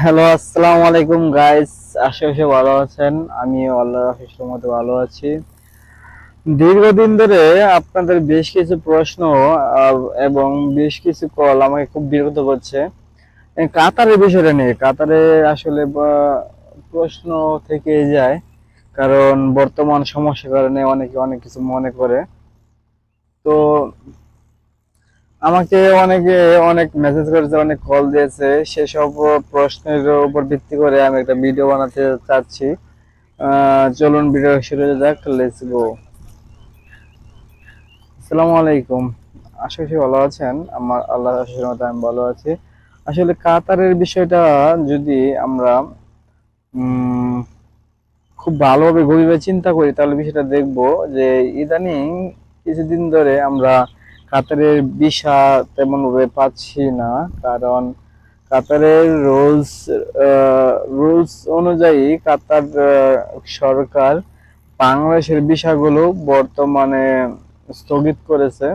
Hello আসসালামু আলাইকুম guys আশা করি ভালো আছেন। আমি আল্লাহর আশীর্বাদ মতো ভালো আছি। দীর্ঘদিন ধরে আপনাদের বেশ কিছু প্রশ্ন এবং বেশ কিছু কল আমাকে খুব বিরক্ত করছে। কাতারের বিষয়টা নিয়ে। কাতারে আসলে প্রশ্ন থেকে যায়, কারণ বর্তমান সমস্যার কারণে অনেকে অনেক কিছু মনে করে। তো আমাকে অনেকে অনেক মেসেজ করেছে, অনেক কল দিয়েছে। সেসব প্রশ্নের উপর ভিত্তি করে আমি একটা ভিডিও বানাতে চাচ্ছি। চলুন ভিডিও শুরু যাক লেটস আসসালামু আলাইকুম। আশা করি ভালো আছেন। আমার আল্লাহ আশীর্বাদ, আমি ভালো আছি। আসলে কাতারের বিষয়টা যদি আমরা খুব ভালোভাবে গভীরভাবে চিন্তা করি, তাহলে বিষয়টা দেখব যে ইদানিং কিছুদিন ধরে আমরা কাতারের ভিসা তেমন ভাবে পাচ্ছি না, কারণ কাতারের রুলস রুলস অনুযায়ী কাতার সরকার বাংলাদেশের ভিসাগুলো বর্তমানে স্থগিত করেছে।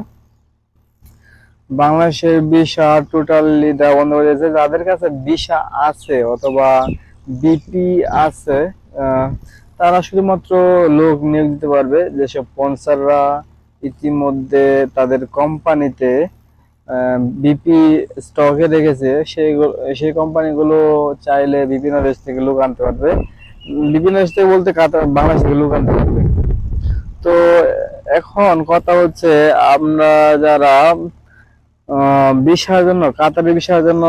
বাংলাদেশের ভিসা টোটালি বন্ধ করে দিয়েছে যাদের কাছে ভিসা আছে অথবা বিপি আছে তারা শুধুমাত্র লোক নিয়োগ দিতে পারবে, যেসব স্পন্সররা ইতিমধ্যে তাদের কোম্পানিতে বিপি স্টকে রেখেছে, সেইগুলো, সেই কোম্পানিগুলো চাইলে বিভিন্ন দেশ থেকে লোক আনতে পারবে। বিভিন্ন দেশ থেকে বলতে কাতার, বাংলাদেশ থেকে লোক আনতে পারবে। তো এখন কথা হচ্ছে, আমরা যারা ভিসার জন্য কাতারের ভিসার জন্য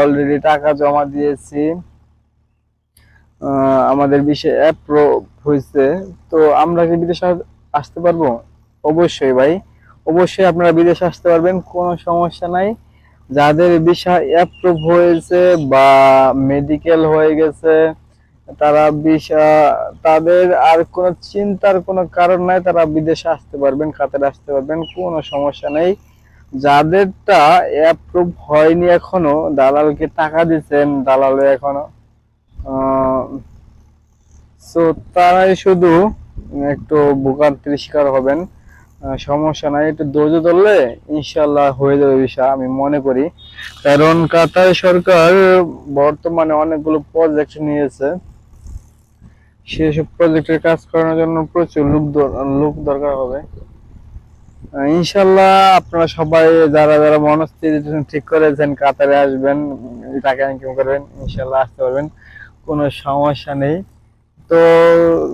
অলরেডি টাকা জমা দিয়েছি। আমাদের বিষয়ে অ্যাপ্রুভ হয়েছে তো আমরা কি বিদেশে আসতে পারব? অবশ্যই ভাই। অবশ্যই আপনারা বিদেশে আসতে পারবেন, কোনো সমস্যা নাই। যাদের ভিসা অ্যাপ্রুভ হয়েছে বা মেডিকেল হয়ে গেছে, তারা ভিসা, তাদের আর কোনো চিন্তার কোনো কারণ নাই, তারা বিদেশে আসতে পারবেন, কাতারে আসতে পারবেন, কোনো সমস্যা নেই। যাদেরটা অ্যাপ্রুভ হয়নি এখনও, দালালকে টাকা দিচ্ছেন দালালে এখনও। সো তারাই শুধু একটু ভোগান্তির শিকার হবেন। সমস্যা নাই, একটু ধৈর্য ধরলে ইনশাল্লাহ হয়ে যাবে বিষয়, আমি মনে করি। কারণ কাতার সরকার বর্তমানে অনেকগুলো প্রজেক্ট নিয়েছে। সেসব প্রজেক্টের কাজ করানোর জন্য প্রচুর লোক লোক দরকার হবে। ইনশাল্লাহ আপনারা সবাই যারা যারা মনস্থির ঠিক করেছেন, কাতারে আসবেন, টাকা ইনকাম করবেন ইনশাল্লাহ আসতে পারবেন, কোনো সমস্যা নেই। তো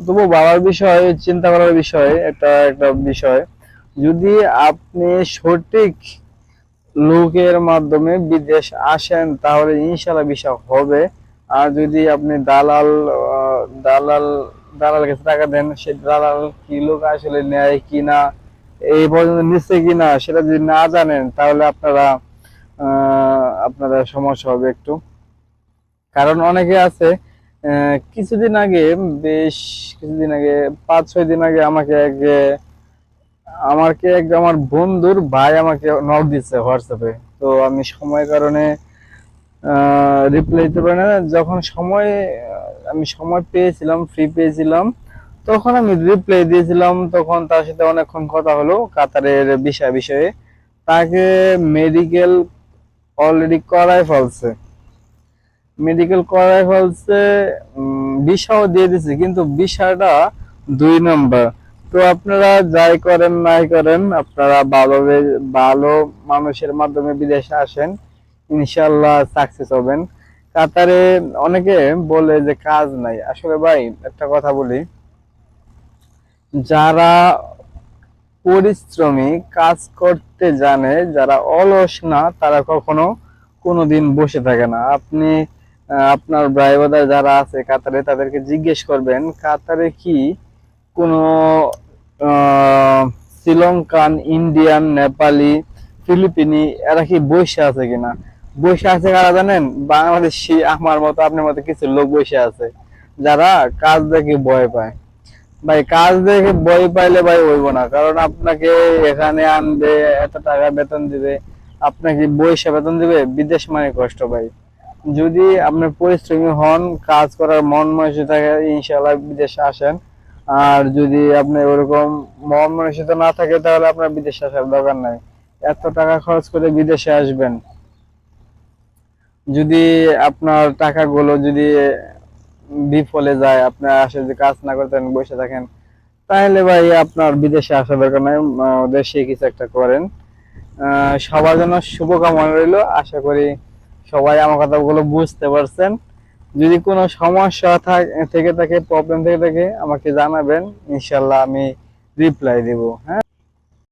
তবু বাবার বিষয়, চিন্তা করার বিষয় একটা একটা বিষয়। যদি আপনি সঠিক লোকের মাধ্যমে বিদেশ আসেন, তাহলে ইনশাল্লাহ বিষয় হবে। আর যদি আপনি দালাল দালাল দালাল কাছে টাকা দেন, সে দালাল কি লোক আসলে নেয় কিনা, এই পর্যন্ত নিচ্ছে কিনা, সেটা যদি না জানেন, তাহলে আপনারা আপনারা সমস্যা হবে একটু। কারণ অনেকে আছে কিছুদিন আগে, বেশ কিছুদিন আগে, পাঁচ ছয় দিন আগে আমাকে এক আমাকে এক আমার বন্ধুর ভাই আমাকে নক দিচ্ছে হোয়াটসঅ্যাপে তো আমি সময় কারণে রিপ্লাই দিতে পারি না। যখন সময়, আমি সময় পেয়েছিলাম ফ্রি পেয়েছিলাম, তখন আমি রিপ্লাই দিয়েছিলাম। তখন তার সাথে অনেকক্ষণ কথা হলো কাতারের বিষয় বিষয়ে। তাকে মেডিকেল অলরেডি করাই ফেলছে। মেডিকেল করাই ফেলছে ভিসাও দিয়ে দিছে। কিন্তু ভিসাটা দুই নম্বর তো আপনারা যাই করেন নাই করেন, আপনারা ভালোভাবে ভালো মানুষের মাধ্যমে বিদেশে আসেন ইনশাল্লাহ সাকসেস হবেন। কাতারে অনেকে বলে যে কাজ নাই। আসলে ভাই, একটা কথা বলি, যারা পরিশ্রমী, কাজ করতে জানে, যারা অলস না, তারা কখনো কোনোদিন বসে থাকে না। আপনি আপনার ভাই যারা আছে কাতারে, তাদেরকে জিজ্ঞেস করবেন, কাতারে কি কোনো শ্রীলঙ্কান, ইন্ডিয়ান, নেপালি, ফিলিপিনি, এরা কি বসে আছে কিনা? বসে আছে কারা জানেন? বাংলাদেশি আমার মতো, আপনার মতো কিছু লোক বসে আছে, যারা কাজ দেখে ভয় পায়। ভাই, কাজ দেখে ভয় পাইলে ভাই হইব না, কারণ আপনাকে এখানে আনবে, এত টাকা বেতন দিবে, আপনাকে বৈশা বেতন দিবে, বিদেশ মানে কষ্ট ভাই। যদি আপনি পরিশ্রমী হন, কাজ করার মন মানসিক থাকে ইনশাল্লাহ বিদেশে আসেন আর যদি আপনি ওরকম মন মানসিকতা না থাকে, তাহলে আপনার বিদেশে আসার দরকার নাই। এত টাকা খরচ করে বিদেশে আসবেন। যদি আপনার টাকাগুলো যদি বিফলে যায় আপনার আসে যদি কাজ না করতেন, বসে থাকেন, তাহলে ভাই আপনার বিদেশে আসা দরকার নাই। দেশে কিছু একটা করেন। সবার জন্য শুভকামনা রইল। আশা করি সবাই আমার কথাগুলো বুঝতে পারছেন। যদি কোনো সমস্যা থাক- থেকে থাকে প্রবলেম থেকে থাকে, আমাকে জানাবেন ইনশাল্লাহ আমি রিপ্লাই দেব হ্যাঁ?